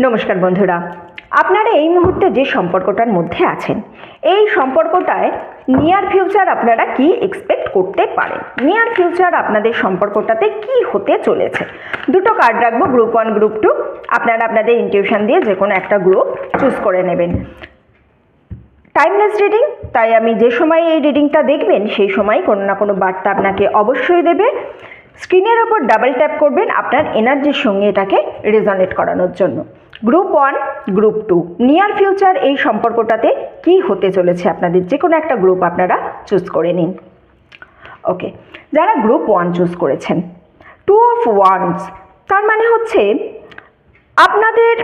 নমস্কার বন্ধুরা। আপনারা এই মুহূর্তে যে সম্পর্কটার মধ্যে আছেন, এই সম্পর্কটায় নিয়ার ফিউচার আপনারা কি এক্সপেক্ট করতে পারেন? নিয়ার ফিউচার আপনাদের সম্পর্কটাতে কি হতে চলেছে? দুটো কার্ড রাখব গ্রুপ ওয়ান গ্রুপ টু আপনারা আপনাদের ইনটিউশন দিয়ে যে কোনো একটা গ্রুপ চুজ করে নেবেন। টাইমলেস রিডিং তাই আমি যে সময় এই রিডিংটা দেখবেন, সেই সময় কোনো না কোনো বার্তা আপনাকে অবশ্যই দেবে। স্ক্রিনের ওপর ডাবল ট্যাপ করবেন আপনার এনার্জির সঙ্গে এটাকে রেজনেট করানোর জন্য। Group one group two near future এই সম্পর্কটাতে কি হতে চলেছে আপনাদের? যে কোনো একটা গ্রুপ আপনারা চুজ করে নিন। ওকে যারা গ্রুপ ওয়ান চুজ করেছেন টু অফ ওয়ান্স তার মানে হচ্ছে আপনাদের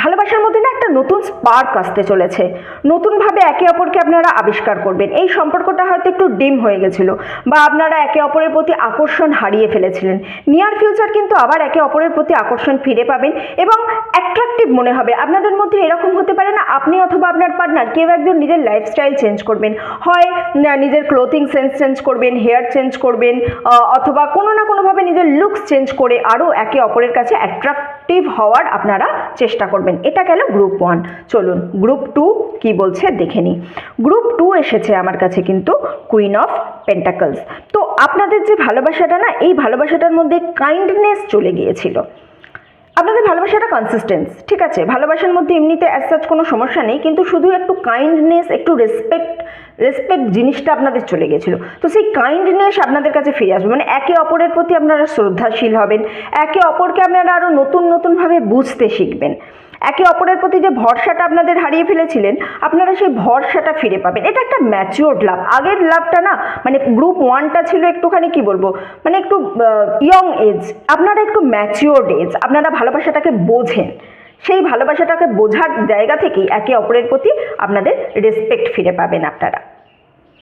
ভালোবাসার মধ্যে না একটা নতুন স্পার্ক আসতে চলেছে। নতুনভাবে একে অপরকে আপনারা আবিষ্কার করবেন। এই সম্পর্কটা হয়তো একটু ডিম হয়ে গেছিল বা আপনারা একে অপরের প্রতি আকর্ষণ হারিয়ে ফেলেছিলেন। নিয়ার ফিউচার কিন্তু আবার একে অপরের প্রতি আকর্ষণ ফিরে পাবেন এবং অ্যাট্রাকটিভ মনে হবে। আপনাদের মধ্যে এরকম হতে পারে না, আপনি অথবা আপনার পার্টনার কেউ একজন নিজের লাইফস্টাইল চেঞ্জ করবেন। হয় নিজের ক্লোথিং সেন্স চেঞ্জ করবেন হেয়ার চেঞ্জ করবেন অথবা কোনো না কোনোভাবে নিজের লুকস চেঞ্জ করে আরও একে অপরের কাছে অ্যাট্রাকটিভ হওয়ার আপনারা চেষ্টা করবেন। এটা গেল গ্রুপ ওয়ান চলুন গ্রুপ টু কি বলছে দেখে নিই। গ্রুপ টু এসেছে আমার কাছে কিন্তু কুইন অফ পেন্টাকলস তো আপনাদের যে ভালোবাসাটা না, এই ভালোবাসাটার মধ্যে কাইন্ডনেস চলে গিয়েছিল। আপনাদের ভালোবাসাটা কনসিস্টেন্স ঠিক আছে? ভালোবাসার মধ্যে এমনিতে অ্যাজ সাচ কোনো সমস্যা নেই, কিন্তু শুধু একটু কাইন্ডনেস একটু রেসপেক্ট রেসপেক্ট জিনিসটা আপনাদের চলে গেছিল। তো সেই কাইন্ডনেস আপনাদের কাছে ফিরে আসবে। মানে একে অপরের প্রতি আপনারা শ্রদ্ধাশীল হবেন, একে অপরকে আপনারা আরও নতুন, নতুনভাবে বুঝতে শিখবেন। একে অপরের প্রতি যে ভরসাটা আপনাদের হারিয়ে ফেলেছিলেন, আপনারা সেই ভরসাটা ফিরে পাবেন। এটা একটা ম্যাচিওর লাভ আগের লাভটা না মানে গ্রুপ ওয়ানটা ছিল একটুখানি কি বলব মানে একটু ইয়ং এজ আপনারা একটু ম্যাচিওর এজ আপনারা ভালোবাসাটাকে বোঝেন। সেই ভালোবাসাটাকে বোঝার জায়গা থেকেই একে অপরের প্রতি আপনাদের রেসপেক্ট ফিরে পাবেন আপনারা।